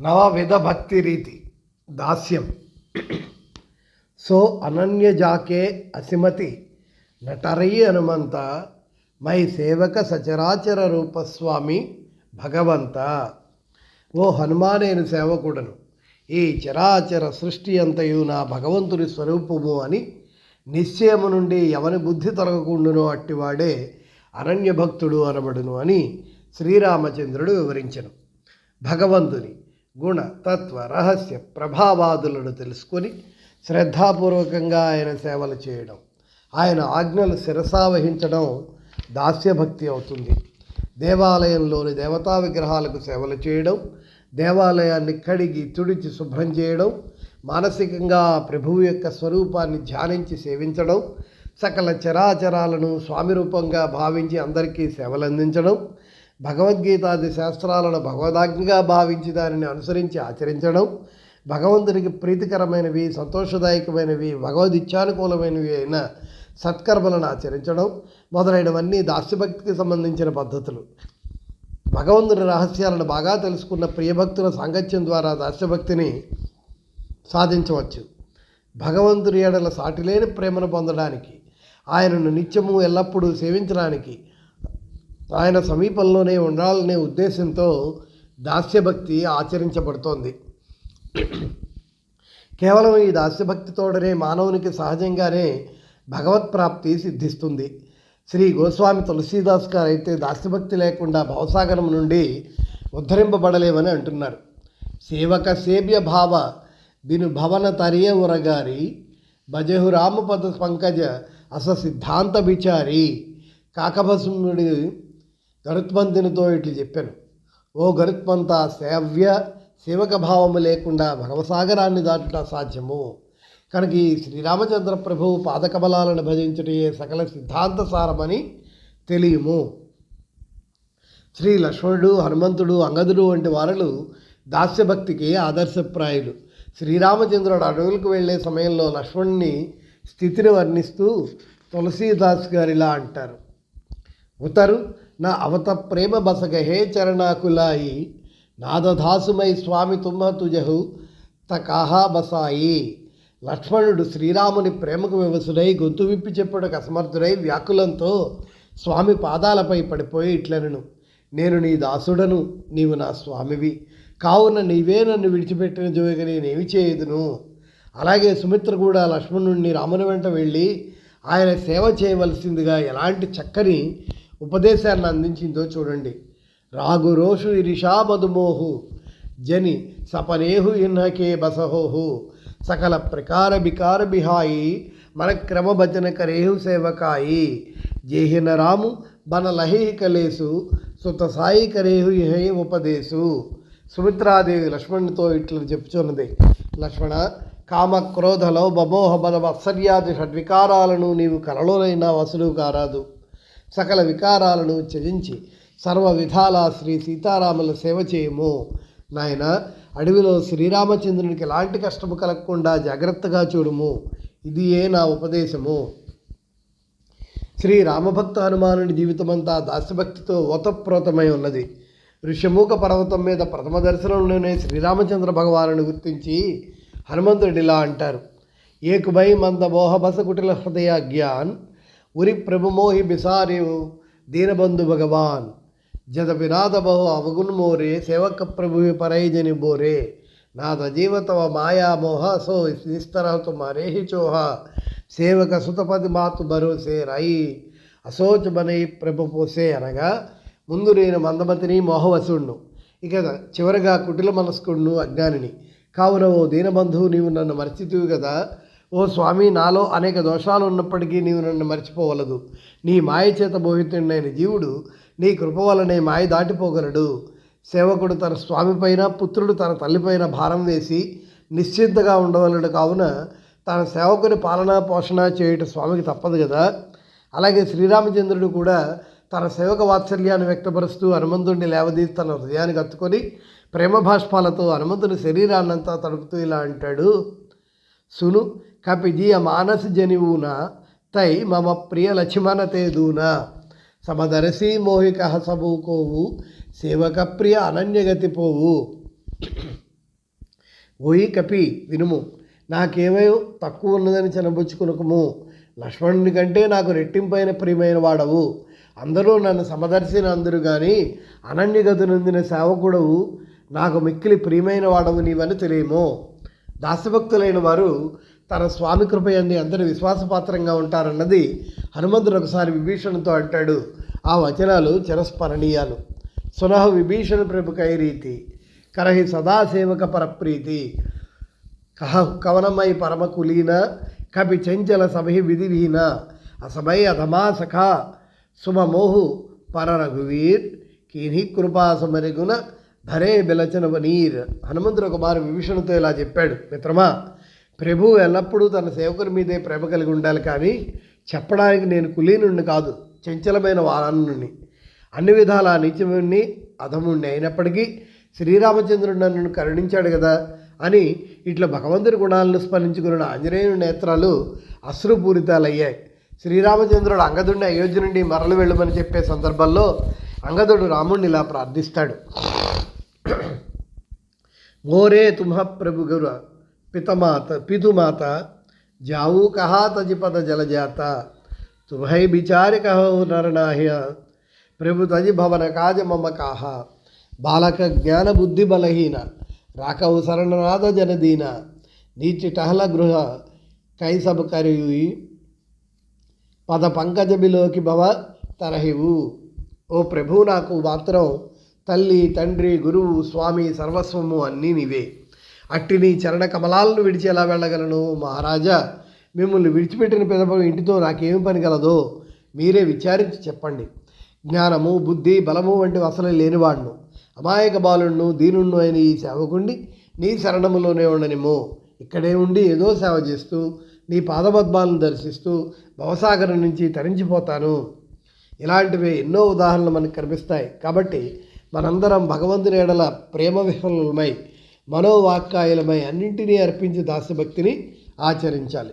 నవవిధ భక్తి రీతి దాస్యం. సో అనన్య జాకే అసిమతి నటరై హనుమంత మై సేవక సచరాచర రూపస్వామి భగవంత. ఓ హనుమానేను సేవకుడను ఈ చరాచర సృష్టి అంతయు నా భగవంతుని స్వరూపము అని నిశ్చయము నుండి ఎవని బుద్ధి తొలగకుండునో అట్టివాడే అరణ్య భక్తుడు అనబడును అని శ్రీరామచంద్రుడు వివరించను. భగవంతుని గుణ తత్వ రహస్య ప్రభావాదులను తెలుసుకొని శ్రద్ధాపూర్వకంగా ఆయన సేవలు చేయడం ఆయన ఆజ్ఞలు శిరసావహించడం దాస్యభక్తి అవుతుంది. దేవాలయంలోని దేవతా విగ్రహాలకు సేవలు చేయడం దేవాలయాన్ని కడిగి తుడిచి శుభ్రం చేయడం మానసికంగా ప్రభువు యొక్క స్వరూపాన్ని ధ్యానించి సేవించడం సకల చరాచరాలను స్వామి రూపంగా భావించి అందరికీ సేవలందించడం భగవద్గీతాది శాస్త్రాలను భగవదాజ్ఞగా భావించి దానిని అనుసరించి ఆచరించడం భగవంతునికి ప్రీతికరమైనవి సంతోషదాయకమైనవి భగవదిచ్ఛానుకూలమైనవి అయిన సత్కర్మలను ఆచరించడం మొదలైనవన్నీ దాస్యభక్తికి సంబంధించిన పద్ధతులు. భగవంతుని రహస్యాలను బాగా తెలుసుకున్న ప్రియభక్తుల సాంగత్యం ద్వారా దాస్యభక్తిని సాధించవచ్చు. భగవంతుని ఏడల సాటిలేని ప్రేమను పొందడానికి ఆయనను నిత్యము ఎల్లప్పుడూ సేవించడానికి ఆయన సమీపంలోనే ఉండాలనే ఉద్దేశంతో దాస్యభక్తి ఆచరించబడుతోంది. కేవలం ఈ దాస్యభక్తితోడనే మానవునికి సహజంగానే భగవత్ప్రాప్తి సిద్ధిస్తుంది. శ్రీ గోస్వామి తులసీదాస్ గారు అయితే దాస్యభక్తి లేకుండా భవసాగరం నుండి ఉద్ధరింపబడలేమని అంటున్నారు. సేవక సేవ్య భావ బిను భవన తరియ ఉరగారి భజహు రామపద పంకజ అస సిద్ధాంత విచారి కాకభసునుడి గరుత్మంతునితో ఇట్లు చెప్పాను. ఓ గరుత్మంత సేవ్య సేవక భావము లేకుండా భగవసాగరాన్ని దాటుట సాధ్యము. కనుక ఈ శ్రీరామచంద్ర ప్రభువు పాదకమలాలను భజించటయే సకల సిద్ధాంత సారమని తెలియము. శ్రీ లక్ష్మణుడు హనుమంతుడు అంగదుడు వంటి వారులు దాస్యభక్తికి ఆదర్శప్రాయులు. శ్రీరామచంద్రుడు అడవులకు వెళ్ళే సమయంలో లక్ష్మణుని స్థితిని వర్ణిస్తూ తులసీదాస్ గారిలా అంటారు. ఉతరు నా అవత ప్రేమ బసగ హే చరణాకులాయి నాదధాసుమై స్వామి తుమ్మ తుజహు తకాహా బసాయి. లక్ష్మణుడు శ్రీరాముని ప్రేమకు వివసుడై గొంతు విప్పి చెప్పుటకు అసమర్థుడై వ్యాకులంతో స్వామి పాదాలపై పడిపోయి ఇట్లనను. నేను నీ దాసుడను నీవు నా స్వామివి. కావున నీవే నన్ను విడిచిపెట్టిన జోయిగా నేనేమి చేయదును? అలాగే సుమిత్ర కూడా లక్ష్మణుడిని రాముని వెంట వెళ్ళి ఆయన సేవ చేయవలసిందిగా ఎలాంటి చక్కని ఉపదేశాన్ని అందించిందో చూడండి. రాగు రోషు ఇరిషా మధుమోహు జని సపనేహు ఇన్హకే బసహోహు సకల ప్రకార బికార బిహాయి మన క్రమ భజన కరేహు సేవకాయి జేహిన రాము బన లహి కలేసు సుత సాయి కరేహు ఇహే ఉపదేశు. సుమిత్రాదేవి లక్ష్మణునితో ఇట్లా చెప్పుచున్నది. లక్ష్మణ కామ క్రోధ లోభమోహ బల వత్సర్యాది షడ్వికారాలను నీవు కలలోనైనా వసులు కారాదు సకల వికారాలను త్యజించి సర్వ విధాల శ్రీ సీతారాముల సేవ చేయము. నాయన అడవిలో శ్రీరామచంద్రునికి ఎలాంటి కష్టము కలగకుండా జాగ్రత్తగా చూడుము. ఇది ఏ నా ఉపదేశము. శ్రీ రామభక్త హనుమానుడి జీవితమంతా దాస్యభక్తితో ఓతప్రోతమై ఉన్నది. ఋషముఖ పర్వతం మీద ప్రథమ దర్శనంలోనే శ్రీరామచంద్ర భగవానుని గుర్తించి హనుమంతుడిలా అంటారు. ఏకుబై మంద మోహ బస కుటిల హృదయ జ్ఞాన్ ఉరి ప్రభుమోహి బిసారేవు దీనబంధు భగవాన్. జత వినాద బహు అవగుణమోరే సేవక ప్రభువి పరైజని బోరే. నాద జీవతవ మాయా మోహ సో నిస్తర మరేహి చోహ. సేవక సుతపతి మాతు భరోసే రాయి అశోచ బనై ప్రభు పోసే అనగా ముందు నేను మందమతిని మోహవసుణ్ణు. ఇక చివరగా కుటిల మనస్కుణ్ణు అజ్ఞానిని. కావున ఓ దీనబంధువు నీవు నన్ను మర్చితివి కదా ఓ స్వామి నాలో అనేక దోషాలు ఉన్నప్పటికీ నీవు నన్ను మర్చిపోవలదు. నీ మాయ చేత మోహితుడైన జీవుడు నీ కృప వలనే మాయ దాటిపోగలడు. సేవకుడు తన స్వామిపైన పుత్రుడు తన తల్లిపైన భారం వేసి నిశ్చింతగా ఉండవలడు కావున తన సేవకుని పాలన పోషణ చేయుట స్వామికి తప్పదు కదా అలాగే శ్రీరామచంద్రుడు కూడా తన సేవక వాత్సల్యాన్ని వ్యక్తపరుస్తూ హనుమంతుడిని లేవదీసి తన హృదయానికి హత్తుకొని ప్రేమ భాష్పాలతో హనుమంతుని శరీరాన్నంతా తడుపుతూ ఇలా అంటాడు. సును కపిజీయ మానస జనివున తై మమ ప్రియ లక్ష్మణ తేదూన సమదర్శి మోహిక సబూకోవు సేవక ప్రియ అనన్యగతి పోవు ఓయి కపి వినుము నాకేమో తక్కువ ఉన్నదని చనబుచ్చుకునకము. లక్ష్మణుని కంటే నాకు రెట్టింపైన ప్రియమైన వాడవు. అందరూ నన్ను సమదర్శిన అందరు కానీ అనన్యగతి నొందిన సేవకుడవు. నాకు మిక్కిలి ప్రియమైన వాడవు నీవని తెలియము. దాసభక్తులైన వారు తన స్వామి కృపయంది అందరి విశ్వాసపాత్రంగా ఉంటారన్నది హనుమంతుడు ఒకసారి విభీషణుతో అంటాడు. ఆ వచనాలు చిరస్మరణీయాలు. సునహ విభీషణ ప్రభు కైరీతి కరహి సదాసేవక పరప్రీతి కహ కవనమై పరమకులీన కపి చంచల సభి విధిహీన అసమై అధమా సఖ సుమమోహు పర రఘువీర్ కీని కృపా భరే ధరే బిలచన వనీర్ హనుమంతుడు ఒక మారు విభీషణతో ఇలా చెప్పాడు. మిత్రమా ప్రభు ఎల్లప్పుడూ తన సేవకుని మీదే ప్రేమ కలిగి ఉండాలి కానీ చెప్పడానికి నేను కులీనుణ్ణి కాదు చంచలమైన వారాన్ని అన్ని విధాల నీచముణ్ణి అధముణ్ణి అయినప్పటికీ శ్రీరామచంద్రుడు నన్ను కరుణించాడు కదా అని ఇట్లా భగవంతుడి గుణాలను స్మరించుకున్న ఆంజనేయుని నేత్రాలు అశ్రుపూరితాలయ్యాయి. శ్రీరామచంద్రుడు అంగదుడిని అయోధ్య నుండి మరలు వెళ్ళమని చెప్పే సందర్భంలో అంగదుడు రాముడిని ఇలా ప్రార్థిస్తాడు. ఓరే తుమ్హ ప్రభు గురు పితమాత పితుమాత జావు కహా తజిపద జలజాత తుమహై బిచారి కహో నరనాహ్య ప్రభు తజి భవన కాజ మమ కాహ బాలక జ్ఞాన బుద్ధి బలహీన రాకవు శరణనాథ జనదీన నీచి టహల గృహ కైసబ కరియుయి పద పంకజబిలోకి భవ తరహివు ఓ ప్రభు నాకు మాత్రం తల్లి తండ్రి గురువు స్వామి సర్వస్వము అన్నీ నీవే అట్టి నీ చరణ కమలాలను విడిచి ఎలా వెళ్ళగలను? మహారాజా మిమ్మల్ని విడిచిపెట్టిన పెదప ఇంటితో నాకేమి పని కలదో మీరే విచారించి చెప్పండి. జ్ఞానము బుద్ధి బలము వంటి అసలు లేనివాడును. అమాయక బాలుణ్ణు దీనుణ్ణు అయిన ఈ సేవకుండి నీ శరణములోనే ఉండనిము ఇక్కడే ఉండి ఏదో సేవ చేస్తూ నీ పాదపద్మాలను దర్శిస్తూ భవసాగరం నుంచి తరించిపోతాను. ఇలాంటివి ఎన్నో ఉదాహరణలు మనకు కనిపిస్తాయి. కాబట్టి మనందరం భగవంతుని ఎడల ప్రేమ విఫలమై మనోవాక్కాయలమై అన్నింటినీ అర్పించి దాస్యభక్తిని ఆచరించాలి.